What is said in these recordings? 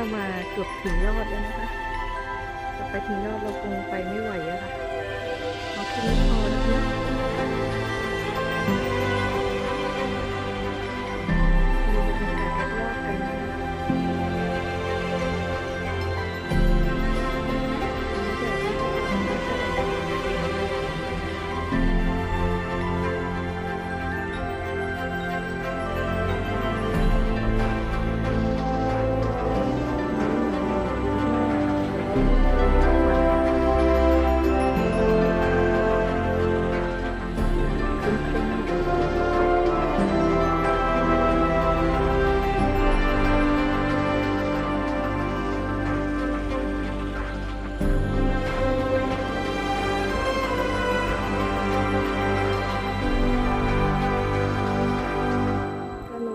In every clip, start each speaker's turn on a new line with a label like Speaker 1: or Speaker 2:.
Speaker 1: ก็มาเกือบถึงยอดแล้วนะคะจะไปถึงยอดเราคงไปไม่ไหวอะค่ะเอาแค่นี้พอนะคะ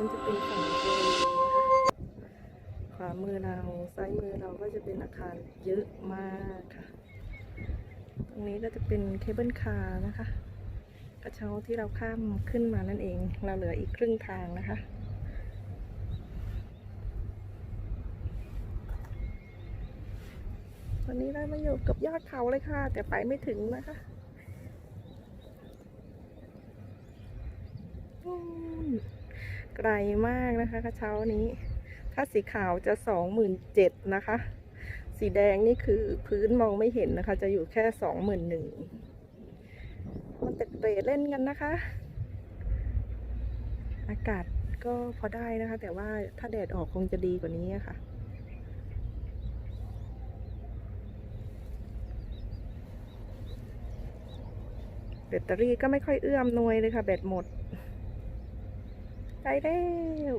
Speaker 1: นจะเป็นฝั่งทะเลนะคะขวามือเราซ้ายมือเราก็จะเป็นอาคารเยอะมากค่ะ ตรงนี้ก็จะเป็นเคเบิลคาร์นะคะ กระเช้าที่เราข้ามขึ้นมานั่นเอง เราเหลืออีกครึ่งทางนะคะตอนนี้เรามาอยู่กับยอดเขาเลยค่ะ แต่ไปไม่ถึงนะคะนู่น ไกลมากนะคะกระเช้านี้ ถ้าสีขาวจะสองหมื่นเจ็ดนะคะ สีแดงนี่คือพื้นมองไม่เห็นนะคะ จะอยู่แค่สองหมื่นหนึ่งมันแต่เตะเล่นกันนะคะ อากาศก็พอได้นะคะ แต่ว่าถ้าแดดออกคงจะดีกว่านี้อะค่ะแบตเตอรี่ก็ไม่ค่อยเอื้อมหนวยเลยค่ะ แบตหมด ไปแล้ว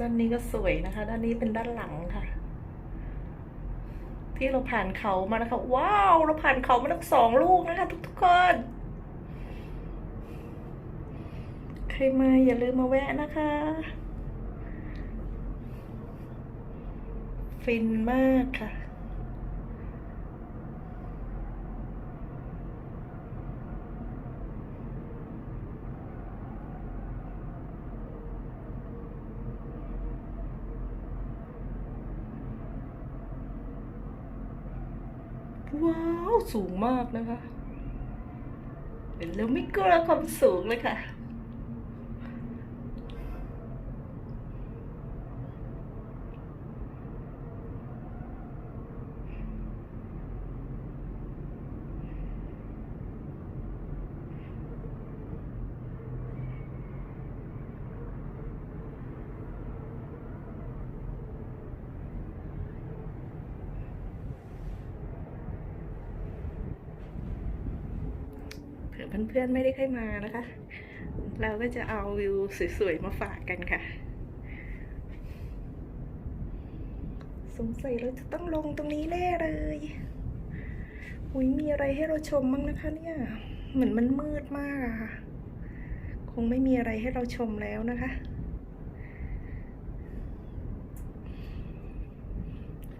Speaker 1: ด้านนี้ก็สวยนะคะ ด้านนี้เป็นด้านหลังค่ะ ที่เราผ่านเขามานะคะ ว้าว เราผ่านเขามาทั้งสองลูกนะคะ ทุกๆคน ใครมาอย่าลืมมาแวะนะคะ ฟินมากค่ะ ว้าว สูงมากนะคะ เห็นแล้วไม่กลัวความสูงเลยค่ะ เพื่อนๆไม่ได้ค่อยมานะคะ เราก็จะเอาวิวสวยๆมาฝากกันค่ะ สงสัยเราจะต้องลงตรงนี้แน่เลยอุ้ยมีอะไรให้เราชมบ้างนะคะเนี่ย เหมือนมันมืดมากอะค่ะ คงไม่มีอะไรให้เราชมแล้วนะคะ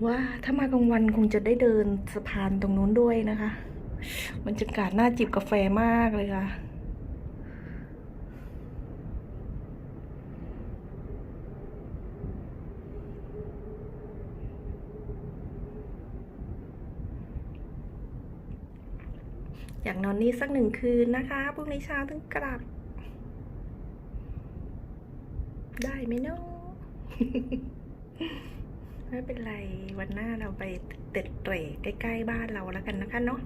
Speaker 1: ว่าถ้ามากลางวันคงจะได้เดินสะพานตรงนู้นด้วยนะคะ บรรยากาศน่าจิบกาแฟมากเลยค่ะ อยากนอนนี่สักหนึ่งคืนนะคะพรุ่งนี้เช้าถึงกลับ ได้ไหมเนาะไม่เป็นไร วันหน้าเราไปเต็ดเตร่ใกล้ ๆ บ้านเราแล้วกันนะคะเนาะ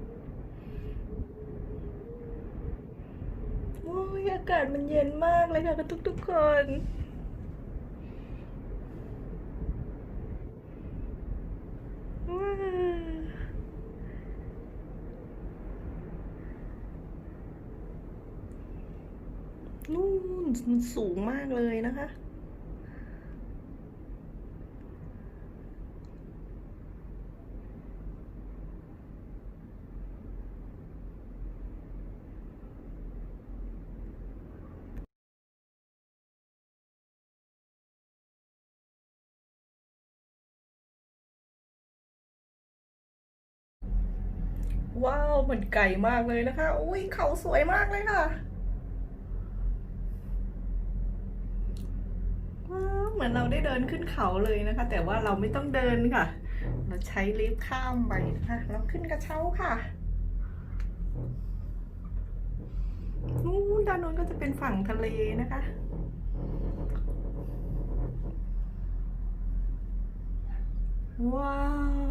Speaker 1: โอากาศมันเย็นมากเลยค่ะกับทุกๆคนว้าวนู่นมันสูงมากเลยนะคะ ว้าวเหมือนไก่มากเลยนะคะ อุ้ยเขาสวยมากเลยค่ะ ว้าวเหมือนเราได้เดินขึ้นเขาเลยนะคะ แต่ว่าเราไม่ต้องเดินค่ะ เราใช้ลิฟต์ข้ามไปนะคะเราขึ้นกระเช้าค่ะนู้นด้านนู้นก็จะเป็นฝั่งทะเลนะคะว้า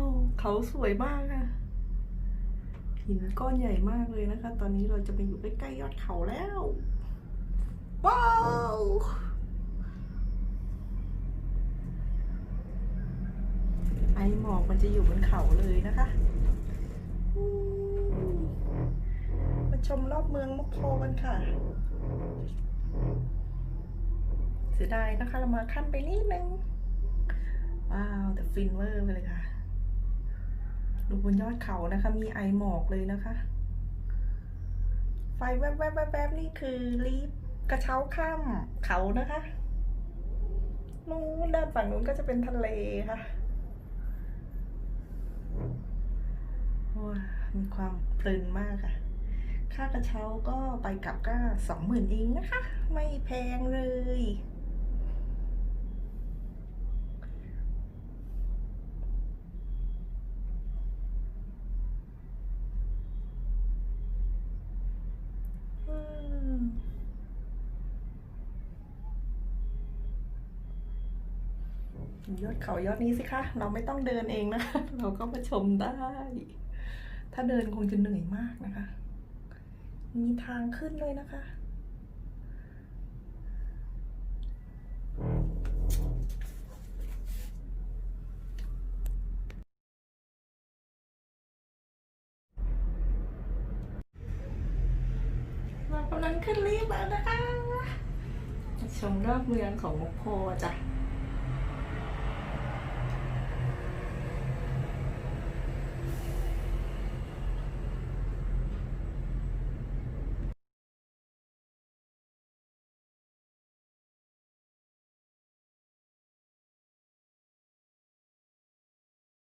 Speaker 1: ว เขาสวยมากอะ หินก้อนใหญ่มากเลยนะคะ ตอนนี้เราจะไปอยู่ใกล้ๆยอดเขาแล้ว ว้าวไอหมอกมันจะอยู่บนเขาเลยนะคะมมาชมรอบเมืองมกโคกันค่ะ เสียดายนะคะเรามาขั้นไปนิดนึง ว้าว แต่ฟินเวอร์ไปเลยค่ะ ดูบนยอดเขานะคะ มีไอหมอกเลยนะคะ ไฟแวบๆแวบๆนี่คือลีฟกระเช้าข้ามเขานะคะ นู้นด้านฝั่งนู้นก็จะเป็นทะเลค่ะว้ามีความเพลินมากค่ะ ค่ากระเช้าก็ไปกลับก็สองหมื่นเองนะคะ ไม่แพงเลย อืม ยอดเขายอดนี้สิคะ เราไม่ต้องเดินเองนะคะ เราก็มาชมได้ ถ้าเดินคงจะเหนื่อยมากนะคะ มีทางขึ้นเลยนะคะ เรากำลังขึ้นลิฟต์แล้วนะคะ ชมรอบเมืองของมกโพจ้ะ